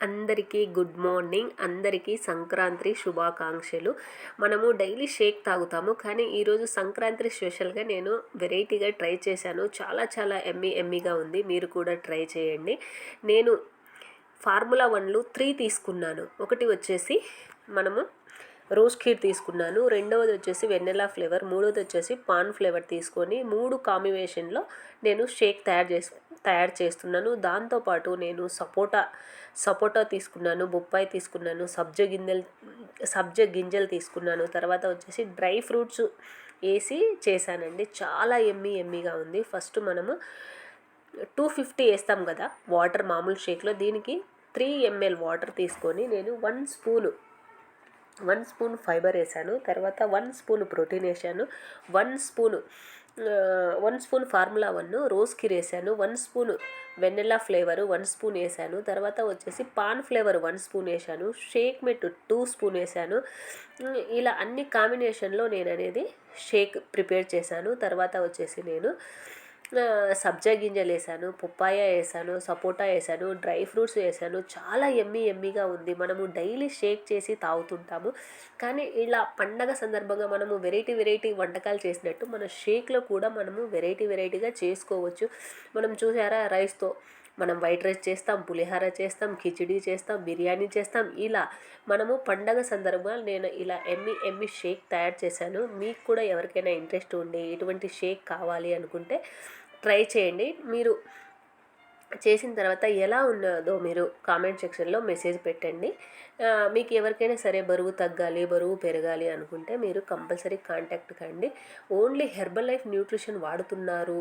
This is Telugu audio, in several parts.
అందరికీ గుడ్ మార్నింగ్ అందరికీ సంక్రాంతి శుభాకాంక్షలు. మనము డైలీ షేక్ తాగుతాము కానీ ఈరోజు సంక్రాంతి స్పెషల్గా నేను వెరైటీగా ట్రై చేశాను. చాలా చాలా ఎమ్మి ఎమ్మిగా ఉంది. మీరు కూడా ట్రై చేయండి. నేను ఫార్ములా వన్లు త్రీ తీసుకున్నాను. ఒకటి వచ్చేసి మనము రోజ్ ఖీర్ తీసుకున్నాను. రెండవది వచ్చేసి వెన్నెలా ఫ్లేవర్ మూడవది వచ్చేసి పాన్ ఫ్లేవర్ తీసుకొని మూడు కాంబినేషన్లో నేను షేక్ తయారు చేసి తయారు చేస్తున్నాను. దాంతోపాటు నేను సపోటా సపోటా తీసుకున్నాను బొప్పాయి తీసుకున్నాను సబ్జ గింజలు సబ్జ గింజలు తీసుకున్నాను. తర్వాత వచ్చేసి డ్రై ఫ్రూట్స్ వేసి చేశానండి. చాలా ఎమ్మి ఎమ్మిగా ఉంది. ఫస్ట్ మనము టూ ఫిఫ్టీ వేస్తాం కదా వాటర్ మామూలు షేక్లో. దీనికి త్రీ ఎంఎల్ వాటర్ తీసుకొని నేను one spoon one spoon fibre వేసాను. తర్వాత వన్ స్పూన్ ప్రోటీన్ వేసాను. One spoon one spoon formula one rose kheer వేసాను. One spoon vanilla flavour one spoon వేసాను. తర్వాత వచ్చేసి పాన్ ఫ్లేవర్ వన్ స్పూన్ వేసాను. షేక్ మెట్ టూ స్పూన్ వేసాను. ఇలా అన్ని కాంబినేషన్లో నేను అనేది షేక్ ప్రిపేర్ చేశాను. తర్వాత వచ్చేసి నేను సబ్జా గింజలు వేసాను పుప్పాయ వేసాను సపోటా వేసాను డ్రై ఫ్రూట్స్ వేసాను. చాలా ఎమ్మి ఎమ్మిగా ఉంది. మనము డైలీ షేక్ చేసి తాగుతుంటాము. కానీ ఇలా పండగ సందర్భంగా మనము వెరైటీ వెరైటీ వంటకాలు చేసినట్టు మన షేక్లో కూడా మనము వెరైటీ వెరైటీగా చేసుకోవచ్చు. మనం చూసారా రైస్తో మనం వైట్ రైస్ చేస్తాం పులిహార చేస్తాం కిచిడి చేస్తాం బిర్యానీ చేస్తాం. ఇలా మనము పండగ సందర్భంగా నేను ఇలా ఎమ్మి ఎమ్మి షేక్ తయారు చేశాను. మీకు కూడా ఎవరికైనా ఇంట్రెస్ట్ ఉండి ఇటువంటి షేక్ కావాలి అనుకుంటే ట్రై చేయండి. మీరు చేసిన తర్వాత ఎలా ఉన్నదో మీరు కామెంట్ సెక్షన్లో మెసేజ్ పెట్టండి. మీకు ఎవరికైనా సరే బరువు తగ్గాలి బరువు పెరగాలి అనుకుంటే మీరు కంపల్సరీ కాంటాక్ట్ కండి. ఓన్లీ హెర్బల్ లైఫ్ న్యూట్రిషన్ వాడుతున్నారు.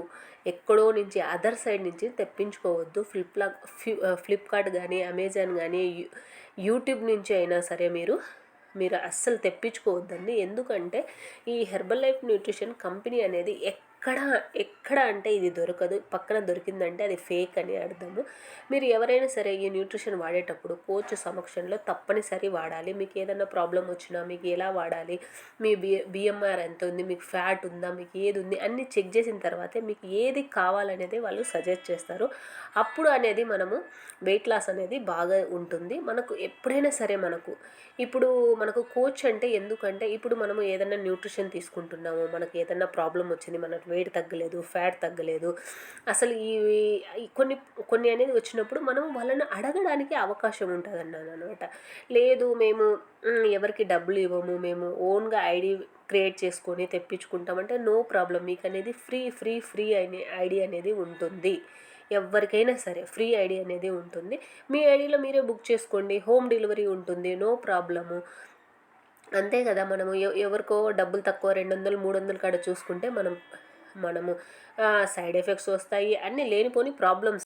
ఎక్కడో నుంచి అదర్ సైడ్ నుంచి తెప్పించుకోవద్దు. ఫ్లిప్లా ఫ్లిప్కార్ట్ కానీ అమెజాన్ కానీ యూట్యూబ్ నుంచి అయినా సరే మీరు మీరు అస్సలు తెప్పించుకోవద్దండి. ఎందుకంటే ఈ హెర్బల్ లైఫ్ న్యూట్రిషన్ కంపెనీ అనేది ఎక్ ఎక్కడ ఎక్కడ అంటే ఇది దొరకదు. పక్కన దొరికిందంటే అది ఫేక్ అని అర్థము. మీరు ఎవరైనా సరే ఈ న్యూట్రిషన్ వాడేటప్పుడు కోచ్ సమక్షంలో తప్పనిసరి వాడాలి. మీకు ఏదైనా ప్రాబ్లం వచ్చినా మీకు ఎలా వాడాలి? మీ బి బిఎంఆర్ ఎంత ఉంది? మీకు ఫ్యాట్ ఉందా? మీకు ఏది ఉంది? అన్ని చెక్ చేసిన తర్వాతే మీకు ఏది కావాలనేది వాళ్ళు సజెస్ట్ చేస్తారు. అప్పుడు అనేది మనము వెయిట్ లాస్ అనేది బాగా ఉంటుంది. మనకు ఎప్పుడైనా సరే మనకు ఇప్పుడు మనకు కోచ్ అంటే ఎందుకంటే ఇప్పుడు మనము ఏదైనా న్యూట్రిషన్ తీసుకుంటున్నాము మనకు ఏదైనా ప్రాబ్లం వచ్చింది మనకు వెయిట్ తగ్గలేదు ఫ్యాట్ తగ్గలేదు. అసలు ఈ కొన్ని కొన్ని అనేది వచ్చినప్పుడు మనం వాళ్ళని అడగడానికి అవకాశం ఉంటుంది అన్నాను అనమాట లేదు మేము ఎవరికి డబ్బులు ఇవ్వము మేము ఓన్గా ఐడి క్రియేట్ చేసుకొని తెప్పించుకుంటామంటే నో ప్రాబ్లం మీకు అనేది ఫ్రీ ఫ్రీ ఫ్రీ అనే ఐడి అనేది ఉంటుంది. ఎవరికైనా సరే ఫ్రీ ఐడి అనేది ఉంటుంది. మీ ఐడిలో మీరే బుక్ చేసుకోండి. హోమ్ డెలివరీ ఉంటుంది. నో ప్రాబ్లము అంతే కదా మనము ఎవరికో డబ్బులు తక్కువ రెండు వందలు మూడు వందలు కాడ చూసుకుంటే మనం మనము సైడ్ ఎఫెక్ట్స్ వస్తాయి అన్నీ లేనిపోని ప్రాబ్లమ్స్